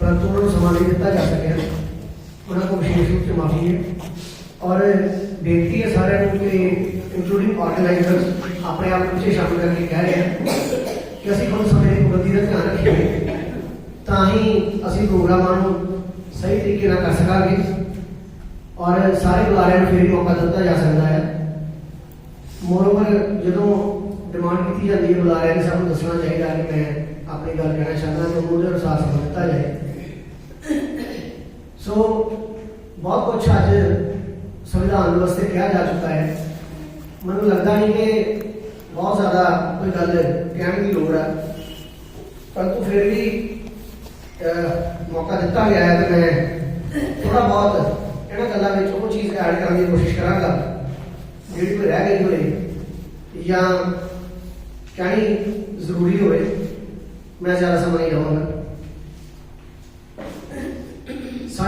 ਪਰੰਤੂ ਉਹਨਾਂ ਨੂੰ ਸਮਾਂ ਨਹੀਂ ਦਿੱਤਾ ਜਾ ਸਕਿਆ ਉਹਨਾਂ ਕੋਲ ਵਿਸ਼ੇਸ਼ ਰੂਪ ਚ ਮਾਫੀ ਹੈ ਔਰ ਬੇਨਤੀ ਹੈ ਸਾਰਿਆਂ ਨੂੰ ਕਿ ਇੰਕਲੂਡਿੰਗ ਆਰਗੇਨਾਈਜ਼ਰਸ ਆਪਣੇ ਆਪ ਨੂੰ ਪਿੱਛੇ ਸ਼ਾਮਿਲ ਕਰਕੇ ਕਹਿ ਰਹੇ ਹਨ ਕਿ ਅਸੀਂ ਖੁਦ ਸਮੇਂ ਦੀ ਪਾਬੰਦੀ ਦਾ ਧਿਆਨ ਰੱਖੀਏ ਤਾਂ ਹੀ ਅਸੀਂ ਪ੍ਰੋਗਰਾਮਾਂ ਨੂੰ ਸਹੀ ਤਰੀਕੇ ਨਾਲ ਕਰ ਸਕਾਂਗੇ ਔਰ ਸਾਰੇ ਬੁਲਾਰਿਆਂ ਨੂੰ ਫਿਰ ਵੀ ਮੌਕਾ ਦਿੱਤਾ ਜਾ ਸਕਦਾ ਹੈ ਮੋਰਓਵਰ ਜਦੋਂ ਡਿਮਾਂਡ ਕੀਤੀ ਜਾਂਦੀ ਹੈ ਬੁਲਾਰਿਆਂ ਨੇ ਸਭ ਨੂੰ ਦੱਸਣਾ ਚਾਹੀਦਾ ਕਿ ਮੈਂ ਆਪਣੀ ਗੱਲ ਕਹਿਣਾ ਚਾਹੁੰਦਾ ਤਾਂ ਉਹਦੇ ਅਨੁਸਾਰ ਸਮਾਂ ਦਿੱਤਾ ਜਾਏ ਸੋ ਬਹੁਤ ਕੁਝ ਅੱਜ ਸੰਵਿਧਾਨ ਦਿਵਸ ਤੇ ਕਿਹਾ ਜਾ ਚੁੱਕਾ ਹੈ ਮੈਨੂੰ ਲੱਗਦਾ ਨਹੀਂ ਕਿ ਬਹੁਤ ਜ਼ਿਆਦਾ ਕੋਈ ਗੱਲ ਕਹਿਣ ਦੀ ਲੋੜ ਹੈ ਪਰੰਤੂ ਫਿਰ ਵੀ ਅਹ, ਮੌਕਾ ਦਿੱਤਾ ਗਿਆ ਹੈ ਤੇ ਮੈਂ ਥੋੜਾ ਬਹੁਤ ਇਹਨਾਂ ਗੱਲਾਂ ਵਿੱਚ ਉਹ ਚੀਜ਼ ਐਡ ਕਰਨ ਦੀ ਕੋਸ਼ਿਸ਼ ਕਰਾਂਗਾ ਜਿਹੜੀ ਕੋਈ ਰਹਿ ਗਈ ਹੋਵੇ ਜਾਂ ਕਹਿਣੀ ਜ਼ਰੂਰੀ ਹੋਵੇ ਮੈਂ ਜ਼ਿਆਦਾ ਸਮਾਂ ਨਹੀਂ ਲਵਾਂਗਾ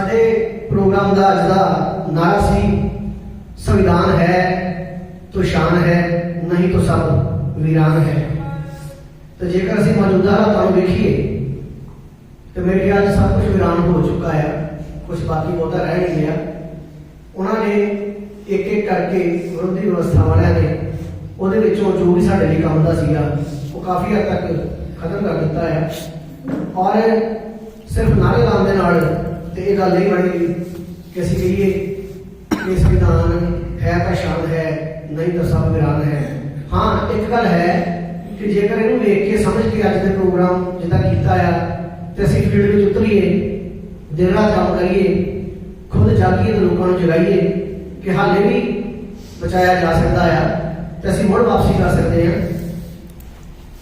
ਸਾਡੇ ਪ੍ਰੋਗਰਾਮ ਦਾ ਅੱਜ ਦਾ ਨਾਰਾ ਸੀ, ਸੰਵਿਧਾਨ ਹੈ, ਤੋ ਸ਼ਾਨ ਹੈ, ਨਹੀਂ ਤੋ ਸਭ ਵੀਰਾਨ ਹੈ। ਤੇ ਜੇਕਰ ਅਸੀਂ ਮੌਜੂਦਾ ਹਾਲਾਤਾਂ ਨੂੰ ਦੇਖੀਏ ਤੇ ਮੇਰੇ ਖਿਆਲ ਸਭ ਕੁਝ ਵੀਰਾਨ ਹੋ ਚੁੱਕਾ ਹੈ ਕੁਝ ਬਾਕੀ ਬਹੁਤਾ ਰਹਿ ਨਹੀਂ ਗਿਆ। ਉਹਨਾਂ ਨੇ ਇੱਕ ਇੱਕ ਕਰਕੇ ਵਿਰੋਧੀ ਵਿਵਸਥਾ ਵਾਲਿਆਂ ਨੇ ਉਹਦੇ ਵਿੱਚੋਂ ਜੋ ਵੀ ਸਾਡੇ ਲਈ ਕੰਮ ਦਾ ਸੀਗਾ, ਉਹ ਕਾਫੀ ਹੱਦ ਤੱਕ ਖਤਮ ਕਰ ਦਿੱਤਾ ਹੈ ਔਰ ਸਿਰਫ ਨਾਰੇ ਲਾਉਣ ਦੇ ਨਾਲ ਤੇ ਇਹ ਗੱਲ ਨਹੀਂ ਬਣੀ ਕਿ ਅਸੀਂ ਕਹੀਏ ਕਿ ਸੰਵਿਧਾਨ ਹੈ ਤਾਂ ਸ਼ਾਨ ਹੈ, ਨਹੀਂ ਤਾਂ ਸਭ ਵੀਰਾਨ ਹੈ। ਹਾਂ, ਇੱਕ ਗੱਲ ਹੈ ਕਿ ਜੇਕਰ ਇਹਨੂੰ ਵੇਖ ਕੇ ਸਮਝ ਕੇ ਅੱਜ ਦੇ ਪ੍ਰੋਗਰਾਮ ਜਿੱਦਾਂ ਕੀਤਾ ਆ, ਤੇ ਅਸੀਂ ਫੀਲਡ ਵਿੱਚ ਉਤਰੀਏ, ਦਿਨ ਰਾਤ ਕੰਮ ਕਰੀਏ, ਖੁਦ ਜਾਗੀਏ ਤੇ ਲੋਕਾਂ ਨੂੰ ਜਗਾਈਏ ਕਿ ਹਾਲੇ ਵੀ ਬਚਾਇਆ ਜਾ ਸਕਦਾ ਆ, ਤੇ ਅਸੀਂ ਮੁੜ ਵਾਪਸੀ ਕਰ ਸਕਦੇ ਹਾਂ।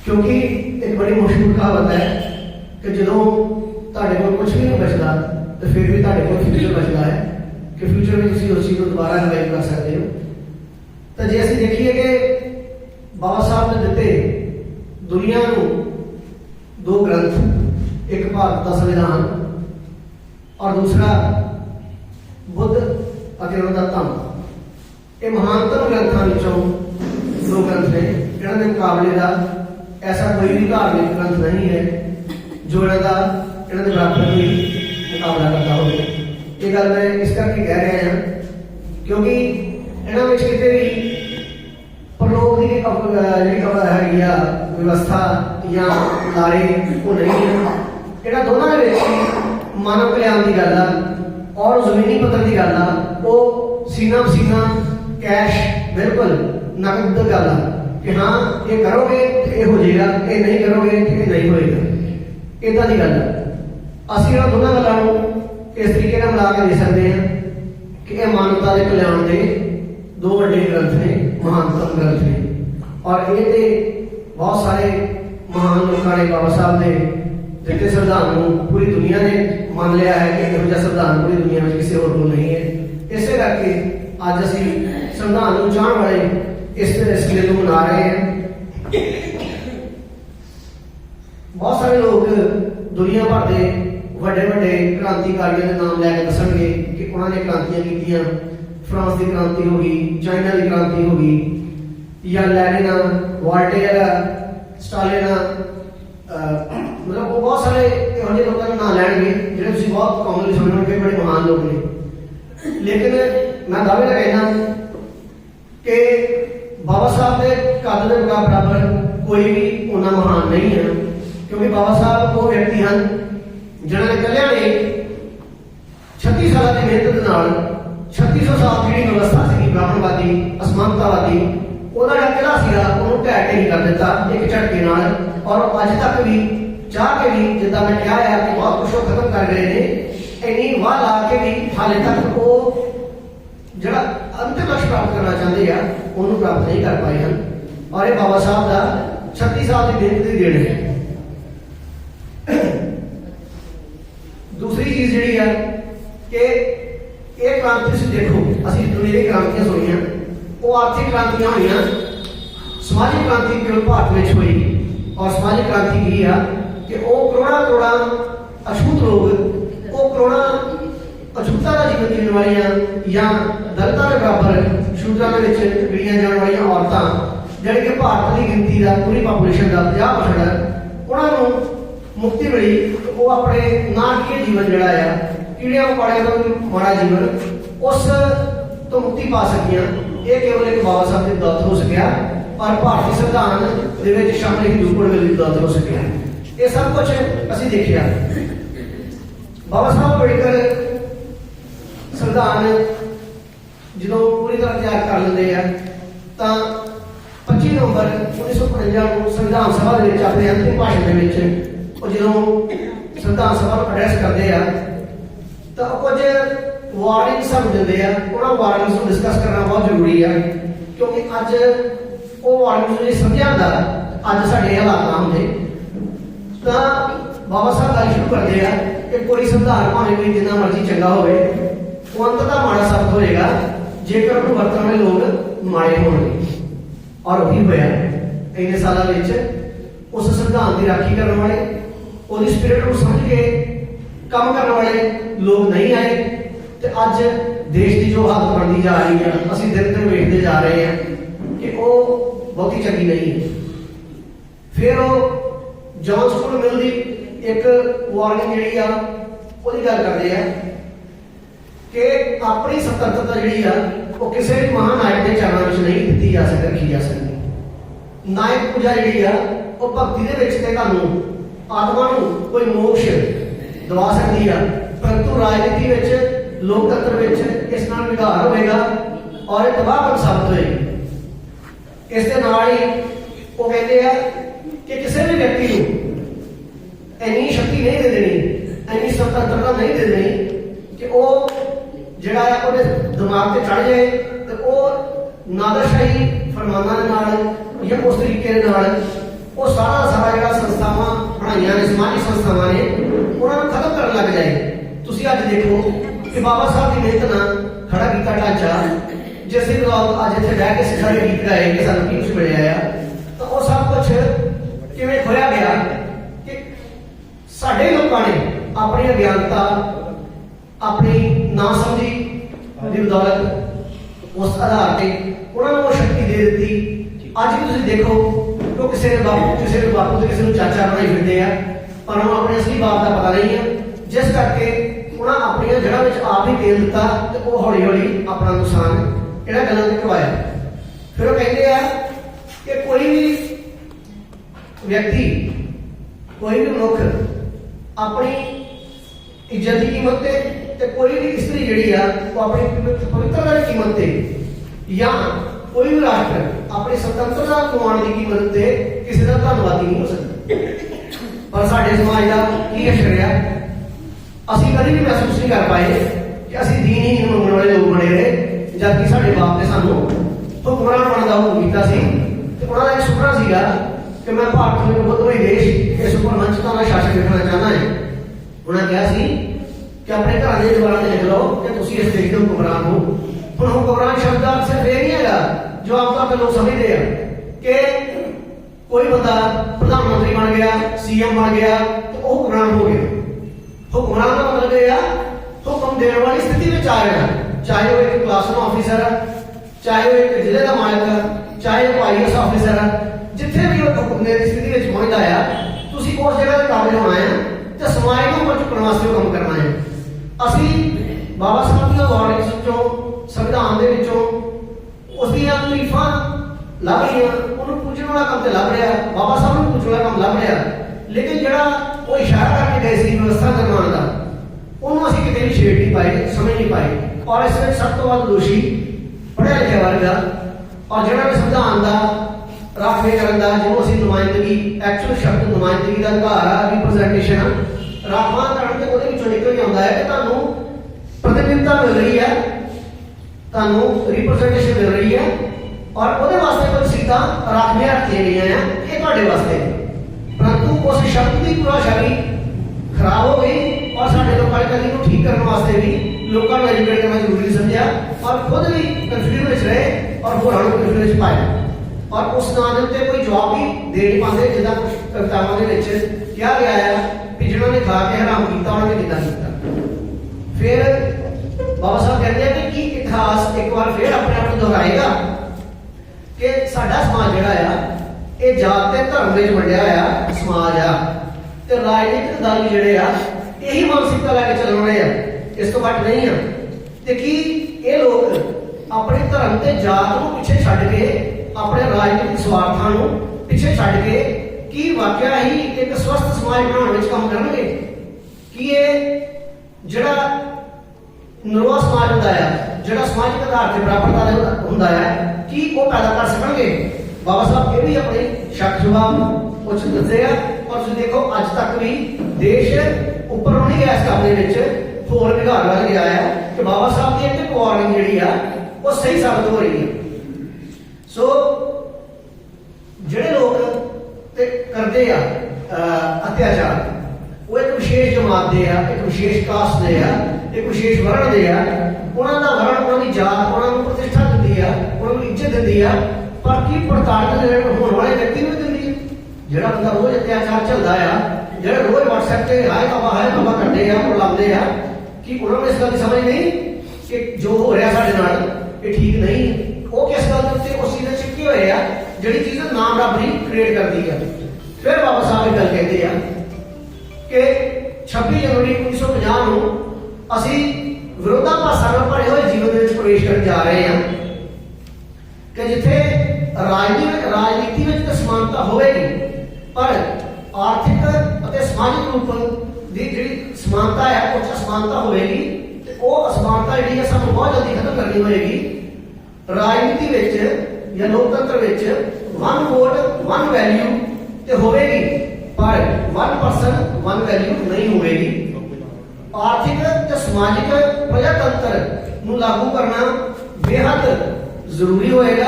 ਕਿਉਂਕਿ ਇੱਕ ਬੜੀ ਮੁਸ਼ਕਿਲ ਕਹਾਵਤ ਹੈ ਕਿ ਜਦੋਂ ਤੁਹਾਡੇ ਕੋਲ ਕੁਝ ਵੀ ਨਹੀਂ ਬਚਦਾ ਤੇ ਫਿਰ ਵੀ ਤੁਹਾਡੇ ਕੋਲ ਫਿਊਚਰ ਬਚਦਾ ਹੈ ਕਿ ਫਿਊਚਰ ਵਿੱਚ ਤੁਸੀਂ ਉਸ ਚੀਜ਼ ਨੂੰ ਦੁਬਾਰਾ ਰਿਵਾਈਵ ਕਰ ਸਕਦੇ ਹੋ। ਤਾਂ ਜੇ ਅਸੀਂ ਦੇਖੀਏ ਕਿ ਬਾਬਾ ਸਾਹਿਬ ਨੇ ਦਿੱਤੇ ਦੁਨੀਆ ਨੂੰ ਦੋ ਗ੍ਰੰਥ, ਇੱਕ ਭਾਰਤ ਦਾ ਸੰਵਿਧਾਨ ਔਰ ਦੂਸਰਾ ਬੁੱਧ ਅਤੇ ਉਹਨਾਂ ਦਾ ਧੰਮ। ਇਹ ਮਹਾਨਤਮ ਗ੍ਰੰਥਾਂ ਵਿੱਚੋਂ ਦੋ ਗ੍ਰੰਥ ਨੇ। ਇਹਨਾਂ ਦੇ ਮੁਕਾਬਲੇ ਦਾ ਐਸਾ ਕੋਈ ਵੀ ਧਾਰਮਿਕ ਗ੍ਰੰਥ ਨਹੀਂ ਹੈ ਜੋ ਇਹਨਾਂ ਦਾ ਇਹਨਾਂ ਦੇ ਬਰਾਬਰ ਕੋਈ ਮੁਕਾਬਲਾ ਕਰਦਾ ਹੋਵੇ ਇਹ ਗੱਲ ਮੈਂ ਇਸ ਕਰਕੇ ਕਹਿ ਰਿਹਾ ਹਾਂ ਕਿਉਂਕਿ ਇਹਨਾਂ ਵਿੱਚ ਕਿਤੇ ਵੀ ਪਰਲੋਕ ਦੀ ਅਪ- ਅਹ ਜਿਹੜੀ ਕਬਰ ਹੈਗੀ ਆ ਵਿਵਸਥਾ ਜਾਂ ਲਾਰੇ ਉਹ ਨਹੀਂ ਹੈ ਇਹਨਾਂ ਦੋਨਾਂ ਦੇ ਵਿੱਚ ਹੀ ਮਾਨਵ ਕਲਿਆਣ ਦੀ ਗੱਲ ਆ ਔਰ ਜ਼ਮੀਨੀ ਪੱਧਰ ਦੀ ਗੱਲ ਆ ਉਹ ਸੀਨਾ ਬਸੀਨਾ ਕੈਸ਼ ਬਿਲਕੁਲ ਨਕਦ ਦੀ ਗੱਲ ਆ ਕਿ ਹਾਂ ਇਹ ਕਰੋਗੇ ਤੇ ਇਹ ਹੋ ਜਾਏਗਾ ਇਹ ਨਹੀਂ ਕਰੋਗੇ ਤੇ ਇਹ ਨਹੀਂ ਹੋਏਗਾ ਇਦਾਂ ਦੀ ਗੱਲ ਆ ਅਸੀਂ ਇਹਨਾਂ ਦੋਨਾਂ ਗੱਲਾਂ ਨੂੰ ਇਸ ਤਰੀਕੇ ਨਾਲ ਮਿਲਾ ਕੇ ਦੇ ਸਕਦੇ ਹਾਂ ਕਿ ਇਹ ਮਾਨਵਤਾ ਦੇ ਕਲਿਆਣ ਦੇ ਦੋ ਵੱਡੇ ਗ੍ਰੰਥ ਨੇ ਮਹਾਨਤਮ ਗ੍ਰੰਥ ਨੇ। ਔਰ ਇਹਦੇ ਬਹੁਤ ਸਾਰੇ ਮਹਾਨ ਲੋਕਾਂ ਨੇ ਬਾਬਾ ਸਾਹਿਬ ਦੇ ਦਿੱਤੇ ਸੰਵਿਧਾਨ ਨੂੰ ਪੂਰੀ ਦੁਨੀਆ ਨੇ ਮੰਨ ਲਿਆ ਹੈ ਕਿ ਇਹੋ ਜਿਹਾ ਸੰਵਿਧਾਨ ਪੂਰੀ ਦੁਨੀਆ ਵਿੱਚ ਕਿਸੇ ਹੋਰ ਕੋਲ ਨਹੀਂ ਹੈ। ਇਸੇ ਕਰਕੇ ਅੱਜ ਅਸੀਂ ਸੰਵਿਧਾਨ ਨੂੰ ਚਾਹਣ ਵਾਲੇ ਇਸ ਇਸ ਨੂੰ ਮਨਾ ਰਹੇ ਹਾਂ। ਬਹੁਤ ਸਾਰੇ ਲੋਕ ਦੁਨੀਆ ਭਰ ਦੇ ਵੱਡੇ ਵੱਡੇ ਕ੍ਰਾਂਤੀਕਾਰੀਆਂ ਦੇ ਨਾਮ ਲੈ ਕੇ ਦੱਸਣਗੇ ਕਿ ਉਹਨਾਂ ਨੇ ਕ੍ਰਾਂਤੀਆਂ ਕੀਤੀਆਂ। ਫਰਾਂਸ ਦੀ ਕ੍ਰਾਂਤੀ ਹੋ ਗਈ, ਚਾਈਨਾ ਦੀ ਕ੍ਰਾਂਤੀ ਹੋ ਗਈ, ਜਾਂ ਲੈਨਿਨ ਵਾਲਟੇਅਰ, ਸਟਾਲਿਨ ਮਤਲਬ ਉਹ ਬਹੁਤ ਸਾਰੇ ਇਹੋ ਜਿਹੇ ਲੋਕਾਂ ਦੇ ਨਾਮ ਲੈਣਗੇ, ਜਿਹੜੇ ਤੁਸੀਂ ਬਹੁਤ ਕਾਮਨਲੀ ਸੁਣੋਗੇ ਬੜੇ ਮਹਾਨ ਲੋਕ ਨੇ। ਲੇਕਿਨ ਮੈਂ ਦਾਅਵੇ ਨਾਲ ਕਹਿੰਦਾ ਕਿ ਬਾਬਾ ਸਾਹਿਬ ਦੇ ਕੱਦ ਦੇ ਮੁਕਾਬਲੇ ਬਰਾਬਰ ਕੋਈ ਵੀ ਉਹਨਾਂ ਮਹਾਨ ਨਹੀਂ ਹੈ, ਕਿਉਂਕਿ ਬਾਬਾ ਸਾਹਿਬ ਉਹ ਵਿਅਕਤੀ ਹਨ ਜਿਨ੍ਹਾਂ ਨੇ ਕੱਲਿਆਂ ਨੇ 36 ਸਾਲਾਂ ਦੀ ਮਿਹਨਤ ਦੇ ਨਾਲ 3600 ਸਾਲ ਦੀ ਜਿਹੜੀ ਵਿਵਸਥਾ ਸੀ ਬ੍ਰਾਹਮਣਵਾਦੀ, ਅਸਮਾਨਤਾਵਾਦੀ, ਉਹਦਾ ਜਿਹੜਾ ਕਿਲਾ ਸੀਗਾ, ਉਹਨੂੰ ਢਹਿ ਢੇਰੀ ਕਰ ਦਿੱਤਾ ਇੱਕ ਝਟਕੇ ਨਾਲ। ਔਰ ਅੱਜ ਤੱਕ ਵੀ, ਚਾਹ ਕੇ ਵੀ, ਜਿੱਦਾਂ ਮੈਂ ਕਿਹਾ ਹੈ ਕਿ ਬਹੁਤ ਕੁਝ ਉਹ ਖਤਮ ਕਰ ਗਏ ਨੇ, ਇੰਨੀ ਵਾਹ ਲਾ ਕੇ ਵੀ ਹਾਲੇ ਤੱਕ ਉਹ ਜਿਹੜਾ ਅੰਤਿਮ ਲਕਸ਼ ਪ੍ਰਾਪਤ ਕਰਨਾ ਚਾਹੁੰਦੇ ਆ, ਉਹਨੂੰ ਪ੍ਰਾਪਤ ਨਹੀਂ ਕਰ ਪਾਏ ਹਨ। ਔਰ ਇਹ ਬਾਬਾ ਸਾਹਿਬ ਦਾ 36 ਸਾਲ ਦੀ ਮਿਹਨਤ ਦੀ ਦੇਣ ਹੈ ਦੂਸਰੀ ਚੀਜ਼ ਜਿਹੜੀ ਆ ਕਿ ਇਹ ਕ੍ਰਾਂਤੀ ਤੁਸੀਂ ਦੇਖੋ, ਅਸੀਂ ਦੁਨੀਆ ਦੀਆਂ ਕ੍ਰਾਂਤੀਆਂ ਸੁਣੀਆਂ, ਉਹ ਆਰਥਿਕ ਕ੍ਰਾਂਤੀਆਂ ਹੋਈਆਂ, ਸਮਾਜਿਕ ਕ੍ਰਾਂਤੀ ਕਿਉਂ ਭਾਰਤ ਵਿੱਚ ਹੋਈ। ਔਰ ਸਮਾਜਿਕ ਕ੍ਰਾਂਤੀ ਕੀ ਆ ਕਿ ਉਹ ਕਰੋੜਾਂ ਕਰੋੜਾਂ ਅਛੂਤ ਲੋਕ, ਉਹ ਕਰੋੜਾਂ ਅਛੂਤਾਂ ਦਾ ਜੀਵਨ ਜੀਣ ਵਾਲੀਆਂ ਜਾਂ ਦਲਿਤਾਂ ਦੇ ਬਰਾਬਰ ਸ਼ੂਦਰਾਂ ਦੇ ਵਿੱਚ ਗਿਣੀਆਂ ਜਾਣ ਵਾਲੀਆਂ ਔਰਤਾਂ ਜਿਹੜੀ ਕਿ ਭਾਰਤ ਦੀ ਗਿਣਤੀ ਦਾ, ਪੂਰੀ ਪਾਪੂਲੇਸ਼ਨ ਦਾ 50% ਉਹਨਾਂ ਨੂੰ ਮੁਕਤੀ ਮਿਲੀ, ਉਹ ਆਪਣੇ ਨਾ ਕੀ ਜੀਵਨ ਜਿਹੜਾ ਆ, ਕੀੜਿਆਂ ਪਾੜਿਆਂ ਦਾ ਮਾੜਾ ਜੀਵਨ, ਉਸ ਤੋਂ ਮੁਕਤੀ ਪਾ ਸਕੀਆਂ। ਇਹ ਕੇਵਲ ਇੱਕ ਬਾਬਾ ਸਾਹਿਬ ਦੀ ਦੌਲਤ ਹੋ ਸਕਿਆ ਔਰ ਭਾਰਤੀ ਸੰਵਿਧਾਨ ਦੇ ਵਿੱਚ ਸ਼ਾਮਲ ਹਿੰਦੂ ਕੋਲ ਦੀ ਦੌਲਤ ਹੋ ਸਕਿਆ। ਇਹ ਸਭ ਕੁਝ ਅਸੀਂ ਦੇਖਿਆ। ਬਾਬਾ ਸਾਹਿਬ ਅੰਬੇਡਕਰ ਸੰਵਿਧਾਨ ਜਦੋਂ ਪੂਰੀ ਤਰ੍ਹਾਂ ਤਿਆਰ ਕਰ ਲੈਂਦੇ ਆ, ਤਾਂ 25 ਨਵੰਬਰ 1955 ਨੂੰ ਸੰਵਿਧਾਨ ਸਭਾ ਦੇ ਵਿੱਚ ਆਪਣੇ ਅੰਤਿਮ ਭਾਸ਼ਣ ਦੇ ਵਿੱਚ ਉਹ ਜਦੋਂ ਸੰਵਿਧਾਨ ਸਭਾ ਨੂੰ ਐਡਰੈਸ ਕਰਦੇ ਆ, ਤਾਂ ਕੁਝ ਵਾਰਨਿੰਗ ਸਾਨੂੰ ਦਿੰਦੇ ਆ, ਉਹਨਾਂ ਵਾਰਨਿੰਗਸ ਨੂੰ ਡਿਸਕਸ ਕਰਨਾ ਬਹੁਤ ਜ਼ਰੂਰੀ ਆ, ਕਿਉਂਕਿ ਅੱਜ ਉਹ ਵਾਰਨਿੰਗਸ ਨੂੰ ਸਮਝਿਆ ਹੁੰਦਾ ਅੱਜ ਸਾਡੇ ਹਾਲਾਤ ਨਾ ਹੁੰਦੇ। ਤਾਂ ਬਾਬਾ ਸਾਹਿਬ ਗੱਲ ਸ਼ੁਰੂ ਕਰਦੇ ਆ ਕਿ ਕੋਈ ਸੰਵਿਧਾਨ ਭਾਵੇਂ ਕੋਈ ਜਿੰਨਾ ਮਰਜ਼ੀ ਚੰਗਾ ਹੋਵੇ ਉਹ ਅੰਤਤಃ ਮਾੜਾ ਸ਼ਬਦ ਹੋਏਗਾ, ਜੇਕਰ ਉਹਨੂੰ ਵਰਤਣ ਵਾਲੇ ਲੋਕ ਮਾੜੇ ਹੋਣਗੇ ਔਰ ਉਹੀ ਹੋਇਆ। ਇੰਨੇ ਸਾਲਾਂ ਵਿੱਚ ਉਸ ਸੰਵਿਧਾਨ ਦੀ ਰਾਖੀ ਕਰਨ ਵਾਲੇ ਉਹਦੀ ਸਪਿਰਿਟ ਨੂੰ ਸਮਝ ਕੇ ਕੰਮ ਕਰਨ ਵਾਲੇ ਲੋਕ ਨਹੀਂ ਆਏ ਤੇ ਅੱਜ ਦੇਸ਼ ਦੀ ਜੋ ਹਾਲਤ ਬਣਦੀ ਜਾ ਰਹੀ ਹੈ ਅਸੀਂ ਦਿਨ ਦਿਨ ਵੇਖਦੇ ਜਾ ਰਹੇ ਹਾਂ ਕਿ ਉਹ ਬਹੁਤੀ ਚੰਗੀ ਨਹੀਂ ਹੈ। ਫਿਰ ਉਹ ਜੌਨ ਸਕੂਲ ਮਿਲ ਦੀ ਇੱਕ ਵਾਰਨਿੰਗ ਜਿਹੜੀ ਆ, ਉਹਦੀ ਗੱਲ ਕਰਦੇ ਆ ਕਿ ਆਪਣੀ ਸੁਤੰਤਰਤਾ ਜਿਹੜੀ ਆ, ਉਹ ਕਿਸੇ ਵੀ ਮਹਾਨਾਇਕ ਦੇ ਚਰਨਾਂ ਵਿੱਚ ਨਹੀਂ ਦਿੱਤੀ ਜਾ ਸਕਦੀ, ਰੱਖੀ ਜਾ ਸਕਦੀ। ਨਾਇਕ ਪੂਜਾ ਜਿਹੜੀ ਆ, ਉਹ ਭਗਤੀ ਦੇ ਵਿੱਚ ਤੇ ਤੁਹਾਨੂੰ ਆਤਮਾ ਨੂੰ ਕੋਈ ਮੋਕਸ਼ ਦਵਾ ਸਕਦੀ ਆ, ਪਰੰਤੂ ਰਾਜਨੀਤੀ ਵਿੱਚ, ਲੋਕਤੰਤਰ ਵਿੱਚ ਇਸ ਨਾਲ ਵਿਗਾੜ ਹੋਵੇਗਾ ਔਰ ਇਹ ਤਬਾਹਪਨ ਸਾਬਤ ਹੋਏਗੀ? ਇਸ ਦੇ ਨਾਲ ਹੀ ਉਹ ਕਹਿੰਦੇ ਆ ਕਿ ਕਿਸੇ ਵੀ ਵਿਅਕਤੀ ਨੂੰ ਇੰਨੀ ਸ਼ਕਤੀ ਨਹੀਂ ਦੇ ਦੇਣੀ, ਇੰਨੀ ਸੁਤੰਤਰਤਾ ਨਹੀਂ ਦੇ ਦੇਣੀ ਕਿ ਉਹ ਜਿਹੜਾ ਆ ਉਹਦੇ ਦਿਮਾਗ ਤੇ ਚੜ ਜਾਏ ਤੇ ਉਹ ਨਾਦਰਸ਼ਾਹੀ ਫਰਮਾਨਾਂ ਦੇ ਨਾਲ ਜਾਂ ਉਸ ਤਰੀਕੇ ਦੇ ਨਾਲ ਉਹ ਸਾਰਾ ਸਾਰਾ ਜਿਹੜਾ ਸੰਸਥਾਵਾਂ ਬਣਾਈਆਂ ਨੇ ਸਮਾਜਿਕ ਸੰਸਥਾਵਾਂ ਨੇ ਉਹਨਾਂ ਨੂੰ ਖਤਮ ਕਰਨ ਲੱਗ ਜਾਏ। ਤੁਸੀਂ ਅੱਜ ਦੇਖੋ ਕਿ ਬਾਬਾ ਸਾਹਿਬ ਦੀ ਮਿਹਨਤ ਨਾਲ ਖੜਾ ਕੀਤਾ ਢਾਂਚਾ। ਜਿਸ ਦੇ ਨਾਲ ਅੱਜ ਇੱਥੇ ਬਹਿ ਕੇ ਅਸੀਂ ਗੀਤ ਗਾਏ ਕਿ ਸਾਨੂੰ ਕੀ ਕੁਛ ਮਿਲਿਆ ਆ, ਤਾਂ ਉਹ ਸਭ ਕੁਝ ਕਿਵੇਂ ਖੋਇਆ ਗਿਆ ਕਿ ਸਾਡੇ ਲੋਕਾਂ ਨੇ ਆਪਣੀ ਅਗਿਆਨਤਾ, ਆਪਣੀ ਨਾ ਸਮਝੀ ਦੀ ਬਦੌਲਤ ਉਸ ਆਧਾਰ ਤੇ ਉਹਨਾਂ ਨੂੰ ਉਹ ਸ਼ਕਤੀ ਦੇ ਦਿੱਤੀ। ਅੱਜ ਵੀ ਤੁਸੀਂ ਦੇਖੋ ਕਿ ਉਹ ਕਿਸੇ ਦੇ ਬਾਪੂ, ਕਿਸੇ ਦੇ ਬਾਪੂ ਤੇ ਕਿਸੇ ਨੂੰ ਚਾਚਾ ਬਣਾਈ ਫਿਰਦੇ ਆ, ਪਰ ਉਹ ਆਪਣੇ ਅਸਲੀ ਬਾਪ ਦਾ ਪਤਾ ਨਹੀਂ ਹੈ ਜਿਸ ਕਰਕੇ ਉਹਨਾਂ ਆਪਣੀਆਂ ਜੜ੍ਹਾਂ ਵਿੱਚ ਆਪ ਹੀ ਤੇਲ ਦਿੱਤਾ ਤੇ ਉਹ ਹੌਲੀ ਹੌਲੀ ਆਪਣਾ ਨੁਕਸਾਨ ਇਹਨਾਂ ਗੱਲਾਂ ਤੇ ਕਰਵਾਇਆ। ਫਿਰ ਉਹ ਕਹਿੰਦੇ ਆ ਕਿ ਕੋਈ ਵੀ ਵਿਅਕਤੀ, ਕੋਈ ਵੀ ਮਨੁੱਖ ਆਪਣੀ ਇੱਜ਼ਤ ਦੀ ਕੀਮਤ ਤੇ ਤੇ ਕੋਈ ਵੀ ਇਸਤਰੀ ਜਿਹੜੀ ਆ, ਉਹ ਆਪਣੀ ਪਵਿੱਤਰਤਾ ਦੀ ਕੀਮਤ ਤੇ ਜਾਂ ਕੋਈ ਵੀ ਰਾਸ਼ਟਰ ਆਪਣੀ ਸੁਤੰਤਰਤਾ ਕਮਾਉਣ ਦੀ ਕੀਮਤ ਤੇ ਕਿਸੇ ਦਾ ਧੰਨਵਾਦੀ ਨਹੀਂ ਹੋ ਸਕਦਾ ਪਰ ਸਾਡੇ ਸਮਾਜ ਦਾ ਕੀ ਅਸਰ ਆ ਅਸੀਂ ਕਦੀ ਵੀ ਮਹਿਸੂਸ ਨਹੀਂ ਕਰ ਪਾਏ ਕਿ ਅਸੀਂ ਦੀਨ ਹੀ ਨਹੀਂ ਮੰਨਣ ਵਾਲੇ ਲੋਕ ਬਣੇ ਰਹੇ ਜਦ ਕਿ ਸਾਡੇ ਬਾਪ ਨੇ ਸਾਨੂੰ ਹੁਕਮਰਾਨ ਬਣਨ ਦਾ ਹੁਕਮ ਕੀਤਾ ਸੀ ਤੇ ਉਹਨਾਂ ਦਾ ਇੱਕ ਸੁਪਨਾ ਸੀਗਾ ਕਿ ਮੈਂ ਭਾਰਤ ਦੇ ਬਹੁਤ ਵੱਡੇ ਦੇਸ਼ ਇਸ ਉੱਪਰ ਮੰਚਤਾ ਦਾ ਸ਼ਾਸਨ ਰੱਖਣਾ ਚਾਹੁੰਦਾ ਹਾਂ ਉਹਨਾਂ ਕਿਹਾ ਸੀ ਕਿ ਆਪਣੇ ਘਰਾਂ ਦੇ ਦੀਵਾਰਾਂ ਤੇ ਲਿਖ ਲਓ ਕਿ ਤੁਸੀਂ ਇਸ ਦੇਸ਼ ਦੇ ਹੁਕਮਰਾਨ ਹੋ ਹੁਣ ਹੁਕਮਰਾਨ ਸ਼ਬਦ ਦਾ ਸਿਰਫ ਇਹ ਨਹੀਂ ਹੈਗਾ ਜੋ ਆਮ ਤੌਰ ਲੋਕ ਸਮਝਦੇ ਆ ਕਿ ਕੋਈ ਬੰਦਾ ਪ੍ਰਧਾਨ ਮੰਤਰੀ ਬਣ ਗਿਆ ਸੀਐਮ ਬਣ ਗਿਆ, ਤੇ ਉਹ ਹੁਕਮਰਾਨ ਹੋ ਗਿਆ। ਹੁਕਮਰਾਨ ਦਾ ਮਤਲਬ ਇਹ ਆ, ਹੁਕਮ ਦੇਣ ਵਾਲੀ ਸਥਿਤੀ ਵਿੱਚ ਆ ਰਿਹਾ। ਚਾਹੇ ਉਹ ਇੱਕ ਕਲਾਸਰੂਮ ਆਫੀਸਰ ਆ, ਚਾਹੇ ਉਹ ਇੱਕ ਜ਼ਿਲ੍ਹੇ ਦਾ ਮਾਲਕ ਆ, ਚਾਹੇ ਉਹ ਆਈਐਸ ਆਫੀਸਰ ਆ, ਜਿੱਥੇ ਵੀ ਉਹ ਹੁਕਮ ਦੇ ਸਥਿਤੀ ਵਿੱਚ ਪਹੁੰਚਦਾ ਆ, ਤੁਸੀਂ ਉਸ ਜਗ੍ਹਾ ਤੇ ਕਾਬਿਲ ਹੋਣਾ ਆ ਤੇ ਸਮਾਜ ਨੂੰ ਉੱਪਰ ਚੁੱਕਣ ਵਾਸਤੇ ਉਹ ਕੰਮ ਕਰਨਾ ਹੈ ਅਸੀਂ ਬਾਬਾ ਸਾਹਿਬ ਦੀਆਂ ਵਾਰਨਿੰਗਸ ਵਿੱਚੋਂ, ਸੰਵਿਧਾਨ ਦੇ ਵਿੱਚੋਂ ਉਸ ਦੀਆਂ ਤਰੀਫਾਂ ਲੱਭ ਰਹੀਆਂ ਉਹਨੂੰ ਪੁੱਛਣ ਵਾਲਾ ਕੰਮ ਤੇ ਲੱਭ ਰਿਹਾ ਬਾਬਾ ਸਾਹਿਬ ਨੂੰ ਪੁੱਛਣ ਵਾਲਾ ਕੰਮ ਲੱਭ ਰਿਹਾ ਲੇਕਿਨ ਜਿਹੜਾ ਉਹ ਇਸ਼ਾਰਾ ਕਰਕੇ ਗਏ ਸੀ ਵਿਵਸਥਾ ਨਿਰਮਾਣ ਦਾ, ਉਹਨੂੰ ਅਸੀਂ ਕਿਤੇ ਵੀ ਛੇੜ ਨਹੀਂ ਪਾਏ, ਸਮਝ ਨਹੀਂ ਪਾਏ। ਔਰ ਇਸ ਵਿੱਚ ਸਭ ਤੋਂ ਵੱਧ ਦੋਸ਼ੀ ਪੜ੍ਹਿਆ ਲਿਖਿਆ ਵਰਗ ਆ ਔਰ ਜਿਹੜਾ ਵੀ ਸੰਵਿਧਾਨ ਦਾ ਰਾਖਵੇ ਕਰਨ ਦਾ ਜਿਹਨੂੰ ਅਸੀਂ ਨੁਮਾਇੰਦਗੀ ਐਕਚੁਅਲ ਸ਼ਬਦ ਨੁਮਾਇੰਦਗੀ ਦਾ ਅਧਿਕਾਰ ਆ ਰਿਪਰੈਜ਼ੈਂਟੇਸ਼ਨ ਆ ਕਰਨ ਤੇ ਉਹਦੇ ਵਿੱਚੋਂ ਨਿਕਲ ਕੇ ਆਉਂਦਾ ਹੈ ਕਿ ਤੁਹਾਨੂੰ ਪ੍ਰਤੀਨਿਧਤਾ ਮਿਲ ਰਹੀ ਹੈ ਤੁਹਾਨੂੰ ਰਿਪਰੈਜ਼ੈਂਟੇਸ਼ਨ ਮਿਲ ਰਹੀ ਹੈ ਔਰ ਉਹਦੇ ਵਾਸਤੇ ਕੁਝ ਸੀਟਾਂ ਰਾਖਵੀਆਂ ਰੱਖੀਆਂ ਗਈਆਂ ਆ ਇਹ ਤੁਹਾਡੇ ਵਾਸਤੇ ਨੇ। ਪਰੰਤੂ ਉਸ ਸ਼ਬਦ ਦੀ ਪ੍ਰਭਾਸ਼ਾਲੀ ਖਰਾਬ ਹੋ ਗਈ ਔਰ ਸਾਡੇ ਲੋਕਾਂ ਨੇ ਕਦੀ ਨੂੰ ਠੀਕ ਕਰਨ ਵਾਸਤੇ ਵੀ ਲੋਕਾਂ ਨੂੰ ਐਜੂਕੇਟ ਕਰਨਾ ਜ਼ਰੂਰੀ ਸਮਝਿਆ ਔਰ ਖੁਦ ਵੀ ਕਨਫਿਊਜ਼ਨ ਵਿੱਚ ਰਹੇ ਔਰ ਹੋਰਾਂ ਨੂੰ ਕਨਫਿਊਜ਼ਨ ਵਿੱਚ ਪਾਇਆ ਔਰ ਉਸ ਨਾਂ ਦੇ ਉੱਤੇ ਕੋਈ ਜਵਾਬ ਵੀ ਦੇ ਨਹੀਂ ਪਾਉਂਦੇ ਜਿੱਦਾਂ ਕੁਝ ਕਵਿਤਾਵਾਂ ਦੇ ਵਿੱਚ ਕਿਹਾ ਗਿਆ ਹੈ ਕਿ ਜਿਹਨਾਂ ਨੇ ਖਾ ਕੇ ਹਰਾਮ ਕੀਤਾ ਉਹਨਾਂ ਨੇ ਕਿੱਦਾਂ ਕੀਤਾ ਫਿਰ ਬਾਬਾ ਸਾਹਿਬ ਕਹਿੰਦੇ ਆ ਕਿ ਕੀ ਇੱਕ ਵਾਰ ਫਿਰ ਆਪਣੇ ਆਪ ਨੂੰ ਦੁਹਰਾਏਗਾ ਕਿ ਸਾਡਾ ਸਮਾਜ ਜਿਹੜਾ ਆ, ਇਹ ਜਾਤ ਤੇ ਧਰਮ ਵਿੱਚ ਵੰਡਿਆ ਹੋਇਆ ਸਮਾਜ ਆ। ਤੇ ਰਾਜਨੀਤਿਕ ਦਲ ਜਿਹੜੇ ਆ, ਇਹੀ ਮਾਨਸਿਕਤਾ ਲੈ ਕੇ ਚੱਲ ਆ। ਇਸ ਤੋਂ ਘੱਟ ਨਹੀਂ ਆ। ਤੇ ਕੀ ਇਹ ਲੋਕ ਆਪਣੇ ਧਰਮ ਤੇ ਜਾਤ ਨੂੰ ਪਿੱਛੇ ਛੱਡ ਕੇ, ਆਪਣੇ ਰਾਜਨੀਤਿਕ ਸਵਾਰਥਾਂ ਨੂੰ ਪਿੱਛੇ ਛੱਡ ਕੇ ਕੀ ਵਾਕਿਆ ਹੀ ਇੱਕ ਸਵਸਥ ਸਮਾਜ ਬਣਾਉਣ ਵਿੱਚ ਕੰਮ ਕਰਨਗੇ? ਕੀ ਇਹ ਜਿਹੜਾ ਨਰਵਾ ਸਮਾਜ ਹੁੰਦਾ ਹੈ ਜਿਹੜਾ ਸਮਾਜਿਕ ਆਧਾਰ ਤੇ ਬਰਾਬਰਤਾ ਦੇ ਹੁੰਦਾ- ਹੈ ਕੀ ਉਹ ਪੈਦਾ ਕਰ ਸਕਣਗੇ? ਬਾਬਾ ਸਾਹਿਬ, ਇਹ ਵੀ ਆਪਣੇ ਸ਼ੱਕ ਜਵਾਬ ਉੱਚ ਦੱਸਦੇ ਆ, ਔਰ ਤੁਸੀਂ ਦੇਖੋ, ਅੱਜ ਤੱਕ ਵੀ ਦੇਸ਼ ਉੱਪਰ ਨਹੀਂ ਗਿਆ ਇਸ ਕੰਮ ਦੇ ਵਿੱਚ, ਹੋਰ ਵਿਗਾੜ ਵੱਲ ਗਿਆ ਹੈ ਕਿ ਬਾਬਾ ਸਾਹਿਬ ਦੀ ਇੱਕ ਵਾਰਨਿੰਗ ਜਿਹੜੀ ਆ, ਉਹ ਸਹੀ ਸਾਬਤ ਹੋ ਰਹੀ ਹੈ। ਸੋ ਜਿਹੜੇ ਲੋਕ ਤੇ ਕਰਦੇ ਆ ਅਤਿਆਚਾਰ, ਉਹ ਇੱਕ ਵਿਸ਼ੇਸ਼ ਜਮਾਤ ਦੇ ਆ, ਇੱਕ ਵਿਸ਼ੇਸ਼ ਕਾਸਟ ਦੇ ਆ ਇੱਕ ਵਿਸ਼ੇਸ਼ ਵਰਣ ਦੇ ਆ, ਉਹਨਾਂ ਦਾ ਵਰਣ ਉਹਨਾਂ ਦੀ ਜਾਤ, ਉਹਨਾਂ ਨੂੰ ਪ੍ਰਤਿਸ਼ਠਾ ਦਿੰਦੀ ਆ, ਉਹਨਾਂ ਨੂੰ ਇੱਜ਼ਤ ਦਿੰਦੀ ਆ, ਪਰ ਕੀ ਪ੍ਰਤਾੜਿਤ ਜਿਹੜੇ ਹੋਣ ਵਾਲੇ ਵਿਅਕਤੀ ਨੂੰ ਦਿੰਦੀ ਆ? ਜਿਹੜਾ ਬੰਦਾ ਰੋਜ਼ ਅਤਿਆਚਾਰ ਚੱਲਦਾ ਆ, ਜਿਹੜਾ ਰੋਜ਼ WhatsApp ਤੇ, ਹਾਏ ਬਾਬਾ ਹਾਏ ਬਾਬਾ ਕਰਦੇ ਆ, ਉਹ ਲਾਉਂਦੇ ਆ, ਕਿ ਉਹਨਾਂ ਨੂੰ ਇਸ ਗੱਲ ਦੀ ਸਮਝ ਨਹੀਂ ਕਿ ਜੋ ਹੋ ਰਿਹਾ ਸਾਡੇ ਨਾਲ, ਇਹ ਠੀਕ ਨਹੀਂ? ਉਹ ਕਿਸ ਗੱਲ ਦੇ ਉੱਤੇ ਉਸ ਚੀਜ਼ ਦੇ ਚਿੱਕੇ ਹੋਏ ਆ, ਜਿਹੜੀ ਚੀਜ਼ ਨਾਮ ਰੱਬਰੀ ਕ੍ਰੀਏਟ ਕਰਦੀ ਆ? ਫਿਰ ਬਾਬਾ ਸਾਹਿਬ ਇਹ ਗੱਲ ਕਹਿੰਦੇ ਆ ਕਿ 26 ਜਨਵਰੀ 1950 ਨੂੰ ਅਸੀਂ ਵਿਰੋਧਾਭਾਸਾਂ ਨਾਲ ਭਰੇ ਹੋਏ ਜੀਵਨ ਦੇ ਵਿੱਚ ਪ੍ਰਵੇਸ਼ ਕਰਨ ਜਾ ਰਹੇ ਹਾਂ ਕਿ ਜਿੱਥੇ ਰਾਜਨੀਤੀ ਰਾਜਨੀਤੀ ਵਿੱਚ ਤਾਂ ਸਮਾਨਤਾ ਹੋਵੇਗੀ, ਪਰ ਆਰਥਿਕ ਅਤੇ ਸਮਾਜਿਕ ਰੂਪ ਦੀ ਜਿਹੜੀ ਸਮਾਨਤਾ ਹੈ, ਉਹ ਅਸਮਾਨਤਾ ਹੋਵੇਗੀ ਤੇ ਉਹ ਅਸਮਾਨਤਾ ਜਿਹੜੀ ਹੈ ਸਾਨੂੰ ਬਹੁਤ ਜਲਦੀ ਖਤਮ ਕਰਨੀ ਹੋਏਗੀ ਰਾਜਨੀਤੀ ਵਿੱਚ ਜਾਂ ਲੋਕਤੰਤਰ ਵਿੱਚ ਵਨ ਵੋਟ ਵਨ ਵੈਲਿਊ ਤੇ ਹੋਵੇਗੀ, ਪਰ ਵਨ ਪਰਸਨ ਵਨ ਵੈਲਿਊ ਨਹੀਂ ਹੋਵੇਗੀ। ਆਰਥਿਕ ਤੇ ਸਮਾਜਿਕ ਪ੍ਰਜਾਤੰਤਰ ਨੂੰ ਲਾਗੂ ਕਰਨਾ ਬੇਹੱਦ ਜ਼ਰੂਰੀ ਹੋਏਗਾ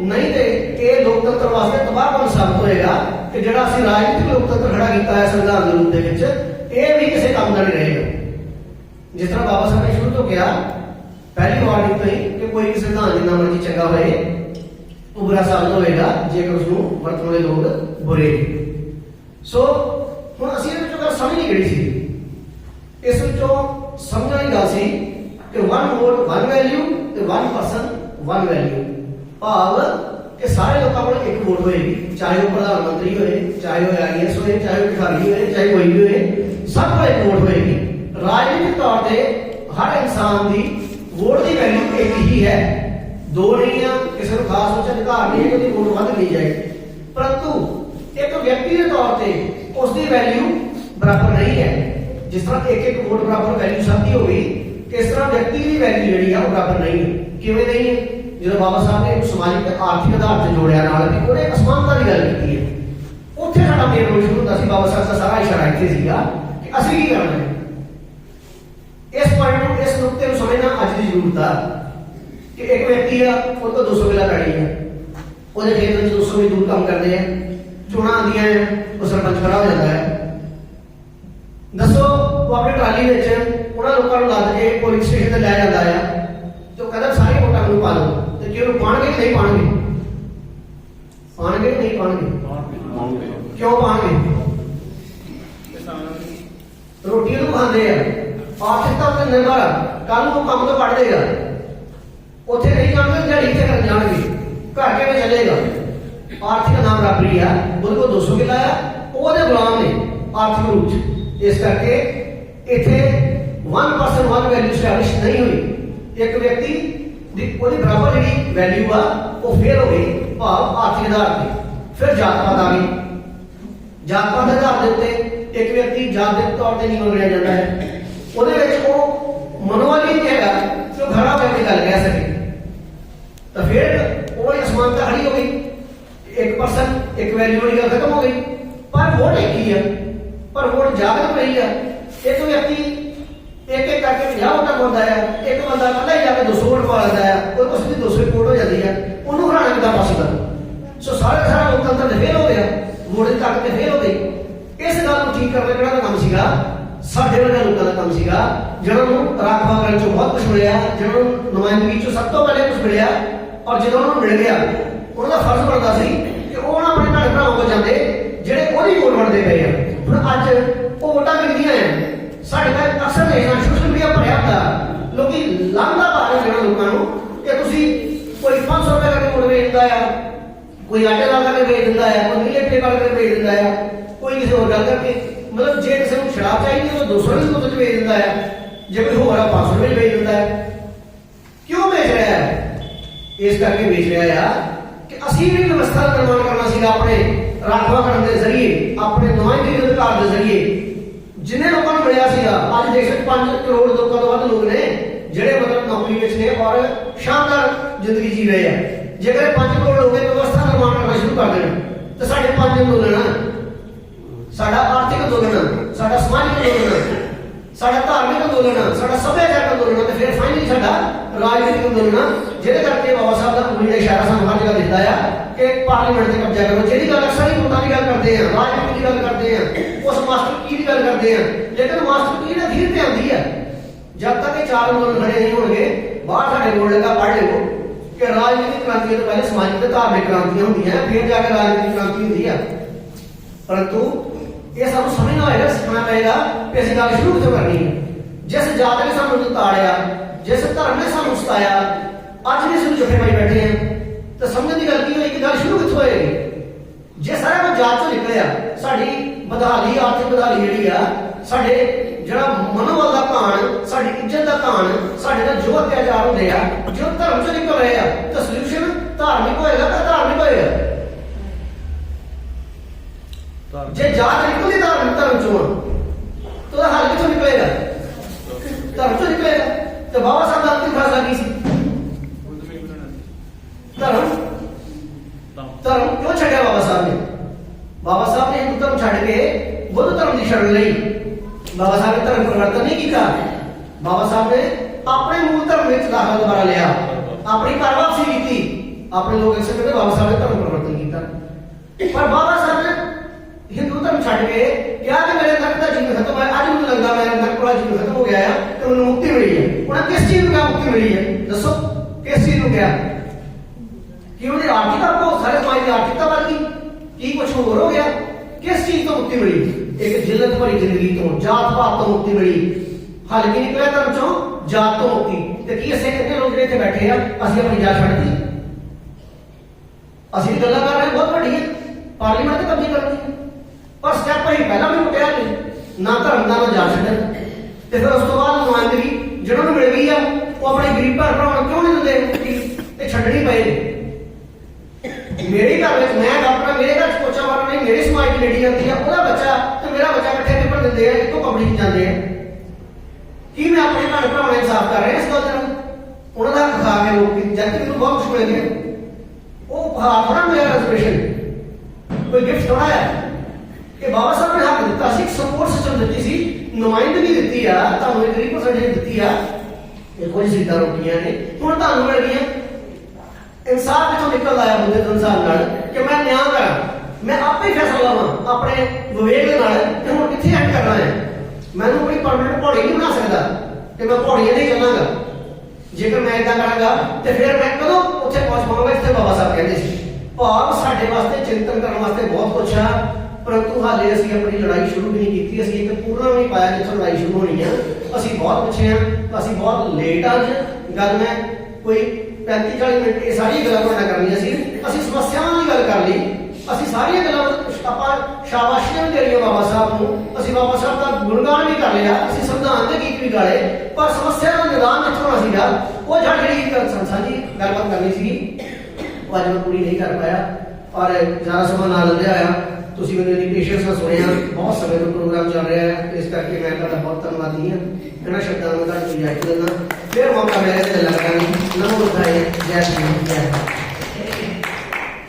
ਨਹੀਂ ਤੇ ਇਹ ਲੋਕਤੰਤਰ ਵਾਸਤੇ ਤਬਾਹਕੁਨ ਸਾਬਤ ਹੋਏਗਾ ਕਿ ਜਿਹੜਾ ਅਸੀਂ ਰਾਜਨੀਤਿਕ ਲੋਕਤੰਤਰ ਖੜਾ ਕੀਤਾ ਹੈ ਸੰਵਿਧਾਨ ਦੇ ਰੂਪ ਦੇ ਵਿੱਚ ਇਹ ਵੀ ਕਿਸੇ ਕੰਮ ਦਾ ਨਹੀਂ ਰਹੇਗਾ ਜਿਸ ਤਰ੍ਹਾਂ ਬਾਬਾ ਸਾਹਿਬ ਨੇ ਸ਼ੁਰੂ ਤੋਂ ਕਿਹਾ ਪਹਿਲੀ ਵਾਰਨਿੰਗ ਤੋਂ ਹੀ ਕਿ ਕੋਈ ਵੀ ਸੰਵਿਧਾਨ ਜਿੰਨਾ ਮਰਜ਼ੀ ਚੰਗਾ ਹੋਏ ਉਹ ਬੁਰਾ ਸਾਬਤ ਹੋਏਗਾ ਜੇਕਰ ਉਸ ਨੂੰ ਵਰਤਣ ਵਾਲੇ ਲੋਕ ਬੁਰੇ ਨੇ। ਸੋ ਹੁਣ ਅਸੀਂ ਇਹਦੇ ਵਿੱਚੋਂ ਗੱਲ ਸਮਝਣੀ ਕਿਹੜੀ ਸੀ ਇਸ ਵਿੱਚੋਂ ਸਮਝਣ ਵਾਲੀ ਗੱਲ ਸੀ ਕਿ ਵਨ ਵੋਟ ਵਨ ਵੈਲਿਊ ਤੇ ਵਨ ਪਰਸਨ ਵਨ ਵੈਲਿਊ ਭਾਵ ਕਿ ਸਾਰੇ ਲੋਕਾਂ ਕੋਲ ਇੱਕ ਵੋਟ ਹੋਏਗੀ, ਚਾਹੇ ਉਹ ਪ੍ਰਧਾਨ ਮੰਤਰੀ ਹੋਏ, ਚਾਹੇ ਉਹ ਆਈਐਸ ਹੋਏ, ਚਾਹੇ ਉਹ ਭਿਖਾਰੀ ਹੋਏ, ਚਾਹੇ ਕੋਈ ਵੀ ਹੋਏ, ਸਭ ਕੋਲ ਇੱਕ ਵੋਟ ਹੋਏਗੀ। ਰਾਜਨੀਤਿਕ ਤੌਰ ਤੇ ਹਰ ਇਨਸਾਨ ਦੀ ਵੋਟ ਦੀ ਵੈਲਿਊ ਇੱਕ ਹੀ ਹੈ। ਦੋ ਨਹੀਂ ਆ, ਕਿਸੇ ਨੂੰ ਖਾਸ ਉੱਚ ਅਧਿਕਾਰ ਨਹੀਂ ਹੈ ਕਿ ਉਹਦੀ ਵੋਟ ਵੱਧ ਲਈ ਜਾਏ। ਪਰੰਤੂ ਇੱਕ ਵਿਅਕਤੀ ਦੇ ਤੌਰ ਤੇ ਉਸ ਦੀ ਵੈਲਿਊ ਬਰਾਬਰ ਨਹੀਂ ਹੈ। ਜਿਸ ਤਰ੍ਹਾਂ ਇੱਕ ਇੱਕ ਵੋਟ ਬਰਾਬਰ ਵੈਲਿਊ ਸਭ ਦੀ ਹੋਗੀ ਇਸ ਤਰ੍ਹਾਂ ਵਿਅਕਤੀ ਦੀ ਵੈਲਿਊ ਜਿਹੜੀ ਆ, ਉਹ ਬਰਾਬਰ ਨਹੀਂ ਹੈ ਕਿਵੇਂ ਨਹੀਂ ਹੈ ਜਦੋਂ ਬਾਬਾ ਸਾਹਿਬ ਨੇ ਇਹਨੂੰ ਸਮਾਜਿਕ ਤੇ ਆਰਥਿਕ ਆਧਾਰ ਤੇ ਜੋੜਿਆ ਨਾਲ ਤੇ ਉਹਨੇ ਅਸਮਾਨਤਾ ਦੀ ਗੱਲ ਕੀਤੀ ਹੈ ਉੱਥੇ ਸਾਡਾ ਮੇਨ ਰੋਲ ਸ਼ੁਰੂ ਹੁੰਦਾ ਸੀ ਬਾਬਾ ਸਾਹਿਬ ਦਾ ਸਾਰਾ ਇਸ਼ਾਰਾ ਇੱਥੇ ਸੀਗਾ ਕਿ ਅਸੀਂ ਕੀ ਕਰਨਾ ਹੈ ਇਸ ਪੁਆਇੰਟ ਨੂੰ ਇਸ ਨੁਕਤੇ ਨੂੰ ਸਮਝਣਾ ਅੱਜ ਦੀ ਜ਼ਰੂਰਤ ਆ ਕਿ ਇੱਕ ਵਿਅਕਤੀ ਆ ਉਹ ਤੋਂ 200 ਕਿਲਾ ਪੈਣੀ ਆ ਉਹਦੇ ਖੇਤ ਵਿੱਚ 200 ਮਜ਼ਦੂਰ ਕੰਮ ਕਰਦੇ ਆ ਚੋਣਾਂ ਆਉਂਦੀਆਂ ਆ ਉਹ ਸਰਪੰਚ ਖੜਾ ਹੋ ਜਾਂਦਾ ਹੈ ਦੱਸੋ, ਉਹ ਆਪਣੀ ਟਰਾਲੀ ਵਿੱਚ ਉਹਨਾਂ ਲੋਕਾਂ ਨੂੰ ਲੱਦ ਕੇ ਪੁਲਿਸ ਸਟੇਸ਼ਨ ਤੇ ਲੈ ਜਾਂਦਾ ਆ ਤੇ ਉਹ ਕਹਿੰਦਾ ਸਾਰੀ ਵੋਟਾਂ ਨੂੰ ਪਾ ਲਓ ਤੇ ਕਿ ਉਹਨੂੰ ਪਾਣਗੇ ਕਿ ਨਹੀਂ ਪਾਣਗੇ? ਪਾਣਗੇ ਕਿ ਨਹੀਂ ਪਾਣਗੇ? ਕਿਉਂ ਪਾਣਗੇ? ਰੋਟੀ ਨੂੰ ਖਾਂਦੇ ਆ। ਆਰਥਿਕਤਾ ਤੇ ਨਿਰਭਰ ਕੱਲ ਨੂੰ ਕੰਮ ਤੋਂ ਕੱਢ ਦੇਗਾ ਉੱਥੇ ਨਹੀਂ ਜਾਣਗੇ, ਦਿਹਾੜੀ ਤੇ ਕਰਨ ਜਾਣਗੇ। ਘਰ ਕਿਵੇਂ ਚੱਲੇਗਾ? ਆਰਥਿਕ ਨਾਮ ਬਰਾਬਰੀ ਆ। ਉਹਦੇ ਕੋਲ 200 ਕਿੱਲਾ ਆ। ਉਹਦੇ ਗੁਲਾਮ ਨੇ ਆਰਥਿਕ ਰੂਪ ਚ। ਇਸ ਕਰਕੇ ਇੱਥੇ 1% ਵਨ ਵੈਲਿਊ ਸਟੈਬਲਿਸ਼ ਨਹੀਂ ਹੋਈ ਇੱਕ ਵਿਅਕਤੀ ਦੀ ਉਹਦੀ ਬਰਾਬਰ ਜਿਹੜੀ ਵੈਲਿਊ ਆ ਉਹ ਫੇਲ ਹੋ ਗਈ ਭਾਵ ਆਰਥਿਕ ਆਧਾਰ ਤੇ ਫਿਰ ਜਾਤ ਪਾਤ ਆ ਗਈ ਜਾਤ ਪਾਤ ਦੇ ਆਧਾਰ ਦੇ ਉੱਤੇ ਇੱਕ ਵਿਅਕਤੀ ਜਾਤ ਦੇ ਤੌਰ ਤੇ ਨਹੀਂ ਮੰਨਿਆ ਜਾਂਦਾ ਹੈ ਉਹਦੇ ਵਿੱਚ ਉਹ ਮਨੋਵਾਲੀ ਨਹੀਂ ਹੈਗਾ ਕਿ ਉਹ ਖੜਾ ਹੋ ਕੇ ਗੱਲ ਕਹਿ ਸਕੇ ਤਾਂ ਫਿਰ ਉਹ ਅਸਮਾਨਤਾ ਖੜੀ ਹੋ ਗਈ ਇੱਕ ਪਰਸਨ ਇੱਕ ਵੈਲਿਊ ਵਾਲੀ ਗੱਲ ਖਤਮ ਹੋ ਗਈ ਪਰ ਵੋਟ ਇੱਕ ਹੀ ਆ ਪਰ ਹੁਣ ਜਾਗਰਤ ਰਹੀ ਆ। ਇੱਕ ਵਿਅਕਤੀ ਇੱਕ ਇੱਕ ਕਰਕੇ 50 ਵੋਟਾਂ ਪਾਉਂਦਾ ਆ, ਇੱਕ ਬੰਦਾ ਇਕੱਲਾ ਹੀ ਜਾ ਕੇ 200 ਵੋਟ ਪਾ ਲੈਂਦਾ ਆ ਉਹ ਉਸ ਦੀ 200 ਵੋਟ ਹੋ ਜਾਂਦੀ ਆ। ਉਹਨੂੰ ਹਰਾਣਾ ਕਿੱਦਾਂ ਪੋਸੀਬਲ ਸੋ ਸਾਰੇ ਸਾਰਾ ਲੋਕਤੰਤਰ ਤੇ ਫੇਲ ਹੋ ਗਿਆ ਵੋਟ ਦੀ ਤੇ ਫੇਲ ਹੋ ਗਈ। ਇਸ ਗੱਲ ਨੂੰ ਠੀਕ ਕਰਨਾ ਕਿਹੜਾ ਦਾ ਕੰਮ ਸੀਗਾ? ਸਾਡੇ ਵਰਗੇ ਲੋਕਾਂ ਦਾ ਕੰਮ ਸੀਗਾ, ਜਿਹਨਾਂ ਨੂੰ ਰਾਖਵਾ ਕਰਨ ਚੋਂ ਬਹੁਤ ਕੁਝ ਮਿਲਿਆ, ਜਿਹਨਾਂ ਨੂੰ ਨੁਮਾਇੰਦਗੀ ਚੋਂ ਸਭ ਤੋਂ ਪਹਿਲੇ ਕੁਝ ਮਿਲਿਆ, ਔਰ ਜਦੋਂ ਉਹਨਾਂ ਨੂੰ ਮਿਲ ਗਿਆ, ਉਹਨਾਂ ਦਾ ਫਰਜ਼ ਬਣਦਾ ਸੀ ਕਿ ਉਹ ਨਾ ਆਪਣੇ ਨਾਲ ਭਰਾਵਾਂ ਕੋਲ ਜਾਂਦੇ, ਜਿਹੜੇ ਉਹਦੀ ਵੋਟ ਵੰਡਦੇ ਪਏ ਆ। ਹੁਣ ਅੱਜ ਉਹ ਵੋਟਾਂ ਮਿਲਦੀਆਂ ਆ ਸਾਡੇ ਕੋਲ ਅਕਸਰ ਦੇਖਣਾ ਸੋਸ਼ਲ ਮੀਡੀਆ ਭਰਿਆ ਹੁੰਦਾ, ਲੋਕੀ ਲੰਘਦਾ ਬਾਹਰ ਜਿਹੜਾ ਲੋਕਾਂ ਨੂੰ ਕਿ ਤੁਸੀਂ ਕੋਈ 500 ਰੁਪਏ ਕਰਕੇ ਵੋਟ ਵੇਚਦਾ ਆ, ਕੋਈ ਆਟੇ ਦਾ ਕਰਕੇ ਵੇਚ ਦਿੰਦਾ ਆ, ਕੋਈ ਨੀਲੇ ਪੇ ਕਰਕੇ ਵੇਚ ਦਿੰਦਾ ਆ, ਕੋਈ ਕਿਸੇ ਹੋਰ ਗੱਲ ਕਰਕੇ ਮਤਲਬ ਜੇ ਕਿਸੇ ਨੂੰ ਸ਼ਰਾਬ ਚਾਹੀਦੀ ਹੈ ਉਹ 200 ਰੁਪਏ ਦੀ ਬੋਤਲ ਵੇਚ ਦਿੰਦਾ ਆ, ਜੇ ਕੋਈ ਹੋਰ ਆ 500 ਰੁਪਏ ਵੇਚ ਦਿੰਦਾ ਹੈ ਕਿਉਂ ਵੇਚ ਰਿਹਾ ਹੈ ਇਸ ਕਰਕੇ ਵੇਚ ਰਿਹਾ ਆ ਕਿ ਅਸੀਂ ਵੀ ਵਿਵਸਥਾ ਦਾ ਨਿਰਮਾਣ ਕਰਨਾ ਸੀਗਾ ਆਪਣੇ ਰਾਖਵਾ ਕਰਨ ਦੇ ਜ਼ਰੀਏ, ਆਪਣੇ ਨੁਮਾਇੰਦਗੀ ਦੇ ਅਧਿਕਾਰ ਦੇ ਜ਼ਰੀਏ। ਜਿੰਨੇ ਲੋਕਾਂ ਨੂੰ ਮਿਲਿਆ ਸੀਗਾ, ਅੱਜ ਦੇਸ਼ ਵਿੱਚ 5 ਕਰੋੜ ਲੋਕਾਂ ਤੋਂ ਵੱਧ ਲੋਕ ਨੇ, ਜਿਹੜੇ ਮਤਲਬ ਨੌਕਰੀ ਵਿੱਚ ਨੇ ਔਰ ਸ਼ਾਨਦਾਰ ਜ਼ਿੰਦਗੀ ਜੀ ਰਹੇ ਆ। ਜੇਕਰ 5 ਕਰੋੜ ਲੋਕ ਇੱਕ ਵਿਵਸਥਾ ਨਿਰਮਾਣ ਕਰਨਾ ਸ਼ੁਰੂ ਕਰ ਦੇਣ, ਤਾਂ ਸਾਡੇ ਪੰਜ ਅੰਦੋਲਨ ਸਾਡਾ ਆਰਥਿਕ ਅੰਦੋਲਨ ਸਾਡਾ ਸਮਾਜਿਕ ਅੰਦੋਲਨ ਸਾਡਾ ਧਾਰਮਿਕ ਅੰਦੋਲਨ ਸਾਡਾ ਸੱਭਿਆਚਾਰਕ ਅੰਦੋਲਨ ਤੇ ਫਿਰ ਫਾਈਨਲੀ ਸਾਡਾ ਰਾਜਨੀਤਿਕ ਅੰਦੋਲਨ ਜਿਹਦੇ ਕਰਕੇ ਬਾਬਾ ਸਾਹਿਬ ਦਾ ਉਮੀਦ ਇਸ਼ਾਰਾ ਸਾਨੂੰ ਹਰ ਜਗ੍ਹਾ ਦਿਖਦਾ ਆ ਕਿ ਪਾਰਲੀਮੈਂਟ ਤੇ ਕਬਜ਼ਾ ਕਰੋ। ਜਿਹੜੀ ਗੱਲ ਅਕਸਰ ਹੀ ਵੋਟਾਂ ਦੀ ਗੱਲ ਕਰਦੇ ਆ, ਰਾਜਨੀਤੀ ਦੀ ਗੱਲ ਕਰਦੇ ਆ, ਉਸ ਮਾਸਟਰ ਕੀ ਦੀ ਗੱਲ ਕਰਦੇ ਆ। ਲੇਕਿਨ ਮਾਸਟਰ ਕੀ ਨਾ ਧੀਰ ਤੇ ਆਉਂਦੀ ਆ? ਜਦ ਤੱਕ ਇਹ ਚਾਰ ਮੁੱਲ ਖੜੇ ਨਹੀਂ ਹੋਣਗੇ, ਬਾਹਰ ਸਾਡੇ ਬੋਰਡ ਲੱਗਾ, ਪੜ੍ਹ ਲਿਓ ਕਿ ਰਾਜਨੀਤਿਕ ਕ੍ਰਾਂਤੀਆਂ ਤੋਂ ਪਹਿਲੇ ਸਮਾਜਿਕ ਤੇ ਧਾਰਮਿਕ ਕ੍ਰਾਂਤੀਆਂ ਹੁੰਦੀਆਂ ਫਿਰ ਜਾ ਕੇ ਰਾਜਨੀਤਿਕ ਕ੍ਰਾਂਤੀ ਹੁੰਦੀ ਆ। ਪਰੰਤੂ ਇਹ ਸਾਨੂੰ ਸਮਝਣਾ ਹੋਏਗਾ ਸਿੱਖਣਾ ਪਏਗਾ ਕਿ ਅਸੀਂ ਗੱਲ ਸ਼ੁਰੂ ਕਿੱਥੋਂ ਕਰਨੀ ਹੈ ਜਿਸ ਜਾਤ ਨੇ ਸਾਨੂੰ ਤਾੜਿਆ ਜਿਸ ਧਰਮ ਨੇ ਸਾਨੂੰ ਸਤਾਇਆ ਅੱਜ ਵੀ ਅਸੀਂ ਜੁੱਠੇ ਪਾਈ ਬੈਠੇ ਹਾਂ ਤਾਂ ਸਮਝਣ ਦੀ ਗੱਲ ਕੀ ਹੋਈ ਕਿ ਗੱਲ ਸ਼ੁਰੂ ਕਿੱਥੋਂ ਹੋਏਗੀ ਜੇ ਸਾਰਾ ਕੁਝ ਜਾਤ ਚੋਂ ਨਿਕਲਿਆ ਸਾਡੀ ਵਧਾਲੀ ਆਰਥਿਕ ਵਧਾਲੀ ਜਿਹੜੀ ਆ ਸਾਡੇ ਜਿਹੜਾ ਮਨੋਬਲ ਦਾ ਕਾਣ ਸਾਡੀ ਇੱਜ਼ਤ ਦਾ ਕਾਣ ਸਾਡੇ ਨਾਲ ਜੋ ਅਤਿਆਚਾਰ ਹੁੰਦੇ ਆ ਜੋ ਧਰਮ ਚੋਂ ਨਿਕਲ ਰਹੇ ਆ ਤਾਂ ਸੋਲੂਸ਼ਨ ਧਾਰਮਿਕ ਹੋਏਗਾ ਤਾਂ ਧਾਰਮਿਕ ਹੋਏਗਾ ਜੇ ਜਾਤ ਨਿਕਲਦੀ ਧਰਮ ਧਰਮ ਚੋਂ ਤਾਂ ਉਹਦਾ ਹੱਲ ਕਿੱਥੋਂ ਨਿਕਲੇਗਾ ਧਰਮ ਚੋਂ ਨਿਕਲੇਗਾ ਤੇ ਬਾਬਾ ਸਾਹਿਬ ਦਾ ਅੰਤਿਮ ਫੈਸਲਾ ਕੀ ਸੀ ਧਰਮ ਧਰਮ ਕਿਉਂ ਛੱਡਿਆ ਬਾਬਾ ਸਾਹਿਬ ਨੇ ਬਾਬਾ ਸਾਹਿਬ ਨੇ ਹਿੰਦੂ ਧਰਮ ਛੱਡ ਕੇ ਬੁੱਧ ਧਰਮ ਦੀ ਸ਼ਰਨ ਲਈ ਬਾਬਾ ਸਾਹਿਬ ਨੇ ਧਰਮ ਪਰਿਵਰਤਨ ਨਹੀਂ ਕੀਤਾ ਬਾਬਾ ਸਾਹਿਬ ਨੇ ਆਪਣੇ ਮੂਲ ਧਰਮ ਵਿੱਚ ਦਾਖਲਾ ਦੁਬਾਰਾ ਲਿਆ ਆਪਣੀ ਘਰ ਵਾਪਸੀ ਕੀਤੀ ਆਪਣੇ ਲੋਕ ਇਸੇ ਕਹਿੰਦੇ ਬਾਬਾ ਸਾਹਿਬ ਨੇ ਧਰਮ ਪਰਿਵਰਤਨ ਕੀਤਾ ਪਰ ਬਾਬਾ ਸਾਹਿਬ ਨੇ ਹਿੰਦੂ ਧਰਮ ਛੱਡ ਕੇ ਕਿਹਾ ਕਿ ਮੇਰੇ ਤੱਕ ਦਾ ਜੀਵਨ ਖਤਮ ਹੈ ਅੱਜ ਮੈਨੂੰ ਲੱਗਦਾ ਮੇਰਾ ਨਰਕ ਵਾਲਾ ਜੀਵਨ ਖਤਮ ਹੋ ਗਿਆ ਹੈ ਤੇ ਮੈਨੂੰ ਮੁਕਤੀ ਮਿਲੀ ਹੈ ਉਹਨਾਂ ਕਿਸ ਚੀਜ਼ ਨੂੰ ਕਿਹਾ ਮੁਕਤੀ ਮਿਲੀ ਹੈ ਦੱਸੋ ਕਿਸ ਚੀਜ਼ ਨੂੰ ਕਿਹਾ ਕਿ ਉਹਦੀ ਆਰਥਿਕਤਾ ਬਹੁਤ ਸਾਰੇ ਸਮਾਜ ਦੀ ਆਰਥਿਕਤਾ ਵੱਧ ਗਈ। ਕੀ ਕੁਝ ਹੋਰ ਹੋ ਗਿਆ? ਕਿਸ ਚੀਜ਼ ਤੋਂ ਮੁਕਤੀ ਮਿਲੀ? ਇੱਕ ਜਿਲਤ ਭਰੀ ਜ਼ਿੰਦਗੀ ਤੋਂ, ਜਾਤ ਪਾਤ ਤੋਂ ਮੁਕਤੀ ਮਿਲੀ। ਹਲ ਕੀ ਨਿਕਲਿਆ ਧਰਮ ਚੋਂ? ਜਾਤ ਤੋਂ ਮੁਕਤੀ। ਤੇ ਕੀ ਅਸੀਂ ਕਿੰਨੇ ਲੋਕ ਜਿਹੜੇ ਇੱਥੇ ਬੈਠੇ ਆ, ਅਸੀਂ ਆਪਣੀ ਜਾਤ ਛੱਡਦੀ ਅਸੀਂ ਗੱਲਾਂ ਕਰ ਰਹੇ ਹਾਂ, ਬਹੁਤ ਵੱਡੀਆਂ। ਪਾਰਲੀਮੈਂਟ ਤੇ ਕਬਜ਼ੇ ਕਰਨ ਦੀ ਪਰ ਸਟੈਪ ਅਸੀਂ ਪਹਿਲਾਂ ਵੀ ਮੁੱਟਿਆ ਨਹੀਂ। ਨਾ ਧਰਮ ਦਾ ਨਾ ਜਾਤ ਛੱਡਣ। ਤੇ ਫਿਰ ਉਸ ਤੋਂ ਬਾਅਦ ਨੁਮਾਇੰਦਗੀ, ਜਿਹਨਾਂ ਨੂੰ ਮਿਲ ਗਈ ਆ, ਉਹ ਆਪਣੇ ਗਰੀਬ ਭੈਣ ਭਰਾਵਾਂ ਨੂੰ ਕਿਉਂ ਨਹੀਂ ਦਿੰਦੇ? ਮੁਕਤੀ ਤੇ ਛੱਡਣੀ ਪਏ। ਮੇਰੇ ਘਰ ਵਿੱਚ ਮੈਂ ਡਾਕਟਰ ਮੇਰੇ ਘਰ ਚ ਪੋਚਾ ਮਾਰਨ ਨਹੀਂ, ਮੇਰੇ ਸਮਾਜ ਦੀ ਲੇਡੀ ਜਾਂਦੀ ਆ, ਉਹਦਾ ਬੱਚਾ ਤੇ ਮੇਰਾ ਬੱਚਾ ਇਕੱਠੇ ਪੇਪਰ ਦਿੰਦੇ ਆ ਇੱਕੋ ਪਬਲਿਕ ਜਾਂਦੇ ਆ। ਕੀ ਮੈਂ ਆਪਣੇ ਭੈਣ ਭਰਾਵਾਂ ਨੂੰ ਇਨਸਾਫ ਕਰ ਰਿਹਾ ਇਸ ਗੱਲ ਨਾਲ ਉਹਨਾਂ ਦਾ ਖਾ ਕੇ ਲੋਕ ਜਦ ਤੱਕ ਮੈਨੂੰ ਬਹੁਤ ਮੁਸ਼ਕਲ ਹੈ। ਉਹ ਉਪਹਾਰ ਥੋੜਾ ਮਿਲਿਆ ਰੈਜ਼ਰਵੇਸ਼ਨ ਕੋਈ ਗਿਫਟ ਥੋੜਾ ਹੈ। ਕਿ ਬਾਬਾ ਸਾਹਿਬ ਨੇ ਹੱਕ ਦਿੱਤਾ ਸੀ ਸਪੋਰਟ ਸਿਸਟਮ ਦਿੱਤੀ ਸੀ ਨੁਮਾਇੰਦਗੀ ਦਿੱਤੀ ਆ, ਤੁਹਾਨੂੰ ਇੱਕ ਰਿਪਰੈਜ਼ੈਂਟੇਟਿਵ ਦਿੱਤੀ ਆ। ਇਹ ਕੋਈ ਸਿੱਧਾ ਰੋਕੀਆਂ ਨੇ, ਹੁਣ ਤੁਹਾਨੂੰ ਮਿਲ ਗਈਆਂ ਇਨਸਾਫ ਕਿਥੋਂ ਨਿਕਲ ਆਇਆ ਬੰਦੇ ਤੋਂ ਇਨਸਾਨ ਨਾਲ ਕਿ ਮੈਂ ਨਿਆਂ ਕਰਾਂ ਮੈਂ ਆਪੇ ਫੈਸਲਾ ਲਵਾਂ, ਆਪਣੇ ਵਿਵੇਕ ਦੇ ਨਾਲ ਕਿ ਹੁਣ ਕਿੱਥੇ ਐਂਡ ਕਰਨਾ ਹੈ? ਮੈਨੂੰ ਕੋਈ ਪਰਮਨੈਂਟ ਪੌੜੀ ਨਹੀਂ ਬਣਾ ਸਕਦਾ ਕਿ ਮੈਂ ਪੌੜੀਆਂ ਨਹੀਂ ਚੱਲਾਂਗਾ। ਜੇਕਰ ਮੈਂ ਇਦਾਂ ਕਰਾਂਗਾ, ਤੇ ਫਿਰ ਮੈਂ ਕਦੋਂ ਉੱਥੇ ਪਹੁੰਚ ਪਾਵਾਂਗਾ? ਜਿੱਥੇ ਬਾਬਾ ਸਾਹਿਬ ਕਹਿੰਦੇ ਸੀ। ਭਾਵ ਸਾਡੇ ਵਾਸਤੇ ਚਿੰਤਨ ਕਰਨ ਵਾਸਤੇ ਬਹੁਤ ਕੁਛ ਆ, ਪਰੰਤੂ ਹਾਲੇ ਅਸੀਂ ਆਪਣੀ ਲੜਾਈ ਸ਼ੁਰੂ ਵੀ ਨਹੀਂ ਕੀਤੀ, ਅਸੀਂ ਇੱਕ ਪੂਰਨਾ ਵੀ ਨਹੀਂ ਪਾਇਆ ਜਿੱਥੋਂ ਲੜਾਈ ਸ਼ੁਰੂ ਹੋਣੀ ਆ। ਅਸੀਂ ਬਹੁਤ ਪਿੱਛੇ ਆ, ਅਸੀਂ ਬਹੁਤ ਲੇਟ ਆ ਅੱਜ। ਗੱਲ ਮੈਂ ਕੋਈ 35 40 ਮਿੰਟ ਇਹ ਸਾਰੀਆਂ ਗੱਲਾਂ ਤੁਹਾਡੇ ਨਾਲ ਕਰਨੀਆਂ ਸੀ। ਅਸੀਂ ਸਮੱਸਿਆਵਾਂ ਦੀ ਗੱਲ ਕਰ ਲਈ। ਅਸੀਂ ਸਾਰੀਆਂ ਗੱਲਾਂ ਆਪਾਂ ਸ਼ਾਬਾਸ਼ੀਆਂ ਵੀ ਦੇ ਰਹੀਆਂ ਬਾਬਾ ਸਾਹਿਬ ਨੂੰ। ਅਸੀਂ ਬਾਬਾ ਸਾਹਿਬ ਦਾ ਗੁਣਗਾਨ ਵੀ ਕਰ ਲਿਆ। ਅਸੀਂ ਸੰਵਿਧਾਨ ਦੇ ਗੀਤ ਵੀ ਗਾਲੇ ਪਰ ਸਮੱਸਿਆ ਦਾ ਨਿਦਾਨ ਕਿੱਥੋਂ ਹੋਣਾ ਸੀਗਾ? ਉਹ ਜੜ ਜਿਹੜੀ ਗੱਲ ਸੰਸਾਜੀ ਗੱਲਬਾਤ ਕਰਨੀ ਸੀ ਉਹ ਅੱਜ ਮੈਂ ਪੂਰੀ ਨਹੀਂ ਕਰ ਪਾਇਆ। ਔਰ ਜ਼ਿਆਦਾ ਸਮਾਂ ਨਾਲ ਲਿਆ ਆ ਤੁਸੀਂ ਮੈਨੂੰ ਇੰਨੀ ਪੇਸ਼ੈਂਸ ਨਾਲ ਸੁਣਿਆ, ਬਹੁਤ ਸਮੇਂ ਤੋਂ ਪ੍ਰੋਗਰਾਮ ਚੱਲ ਰਿਹਾ ਹੈ, ਇਸ ਕਰਕੇ ਮੈਂ ਤੁਹਾਡਾ ਬਹੁਤ ਧੰਨਵਾਦੀ ਹਾਂ। ਇਹਨਾਂ ਸ਼ਬਦਾਂ ਨੂੰ ਤੁਹਾਡੀ ਇਜਾਜ਼ਤ ਦਿੰਦਾ ਫਿਰ ਮੌਕਾ ਮਿਲਿਆ ਤੇ ਗੱਲਾਂ ਨਮੋ ਬੁੱਧਾਏ ਜੈ ਸ਼੍ਰੀ ਜੈ